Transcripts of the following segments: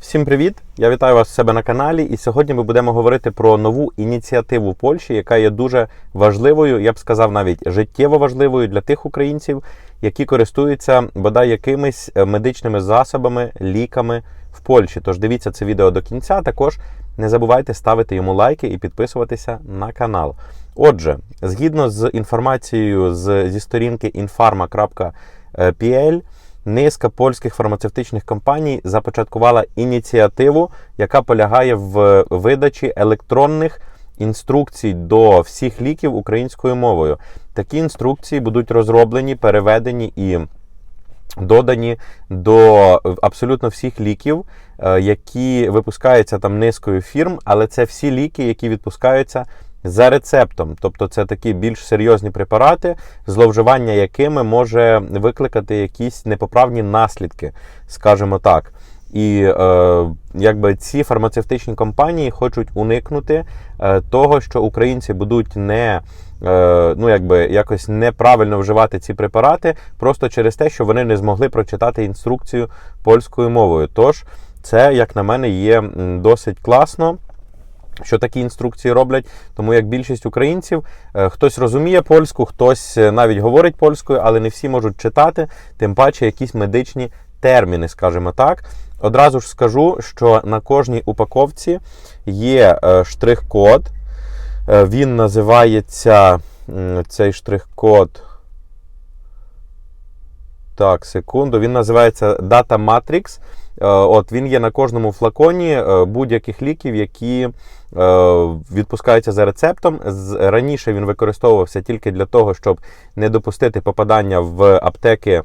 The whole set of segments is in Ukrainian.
Всім привіт! Я вітаю вас у себе на каналі. І сьогодні ми будемо говорити про нову ініціативу Польщі, яка є дуже важливою, я б сказав, навіть життєво важливою для тих українців, які користуються бодай якимись е, медичними засобами, ліками в Польщі. Тож дивіться це відео до кінця. Також не забувайте ставити йому лайки і підписуватися на канал. Отже, згідно з інформацією зі сторінки infarma.pl, Низка польських фармацевтичних компаній започаткувала ініціативу, яка полягає в видачі електронних інструкцій до всіх ліків українською мовою. Такі інструкції будуть розроблені, переведені і додані до абсолютно всіх ліків, е, які випускаються там низкою фірм, але це всі ліки, які відпускаються за рецептом. Тобто це такі більш серйозні препарати, зловживання якими може викликати якісь непоправні наслідки, скажімо так. І е, якби ці фармацевтичні компанії хочуть уникнути е, того, що українці будуть не е, ну, якби якось неправильно вживати ці препарати, просто через те, що вони не змогли прочитати інструкцію польською мовою. Тож це, як на мене, є досить класно. Що такі інструкції роблять, тому як більшість українців е, хтось розуміє польську, хтось е, навіть говорить польською, але не всі можуть читати, тим паче якісь медичні терміни, скажімо так. Одразу ж скажу, що на кожній упаковці є е, штрих-код. Він називається цей штрих-код. Так, секунду. Він називається Data Matrix. Е, От він є на кожному флаконі е, будь-яких ліків, які е, відпускаються за рецептом. Раніше він використовувався тільки для того, щоб не допустити попадання в аптеки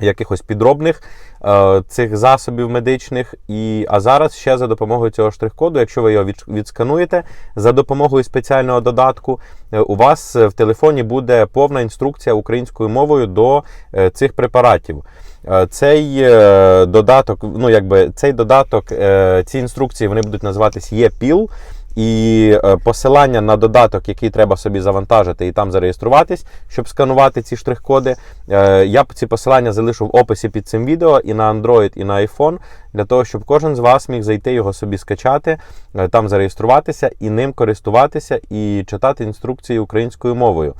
якихось підробних е, цих засобів медичних. І, а зараз ще за допомогою цього штрих-коду, якщо ви його від, відскануєте за допомогою спеціального додатку, е, у вас в телефоні буде повна інструкція українською мовою до е, цих препаратів. Е, Цей е, додаток, ну якби цей додаток, е, ці інструкції вони будуть називатись ЄПІЛ. І е, посилання на додаток, який треба собі завантажити і там зареєструватись, щоб сканувати ці штрих-коди. е, Я ці посилання залишу в описі під цим відео і на Android, і на iPhone, для того, щоб кожен з вас міг зайти його собі скачати, е, там зареєструватися і ним користуватися і читати інструкції українською мовою.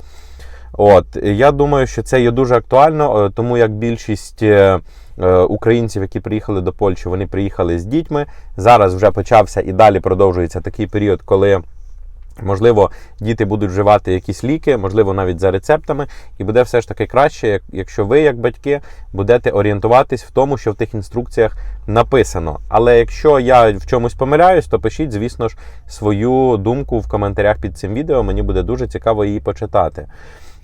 От я думаю, що це є дуже актуально, е, тому як більшість е, е, українців, які приїхали до Польщі, вони приїхали з дітьми. Зараз вже почався і далі продовжується такий період, коли. Можливо, діти будуть вживати якісь ліки, можливо, навіть за рецептами, і буде все ж таки краще, якщо ви, як батьки, будете орієнтуватись в тому, що в тих інструкціях написано. Але якщо я в чомусь помиляюсь, то пишіть, звісно ж, свою думку в коментарях під цим відео. Мені буде дуже цікаво її почитати.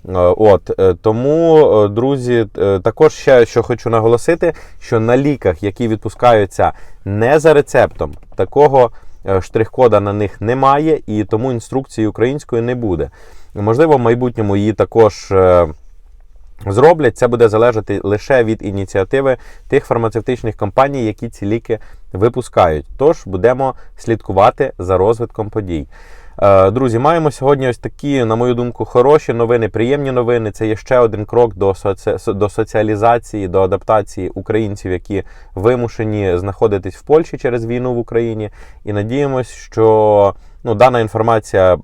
Е, От е, тому, е, друзі, також ще що хочу наголосити, що на ліках, які відпускаються не за рецептом, такого штрих-кода на них немає, і тому інструкції української не буде. Можливо, в майбутньому її також. Зроблять це буде залежати лише від ініціативи тих фармацевтичних компаній, які ці ліки випускають. Тож будемо слідкувати за розвитком подій. Е, Друзі, маємо сьогодні ось такі, на мою думку, хороші новини, приємні новини. Це є ще один крок до соці... до соціалізації, до адаптації українців, які вимушені знаходитись в Польщі через війну в Україні. І надіємось, що ну, дана інформація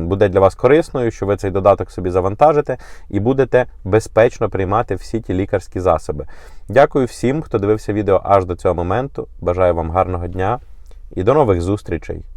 буде для вас корисною, що ви цей додаток собі завантажите і будете безпечно приймати всі ті лікарські засоби. Дякую всім, хто дивився відео аж до цього моменту. Бажаю вам гарного дня і до нових зустрічей!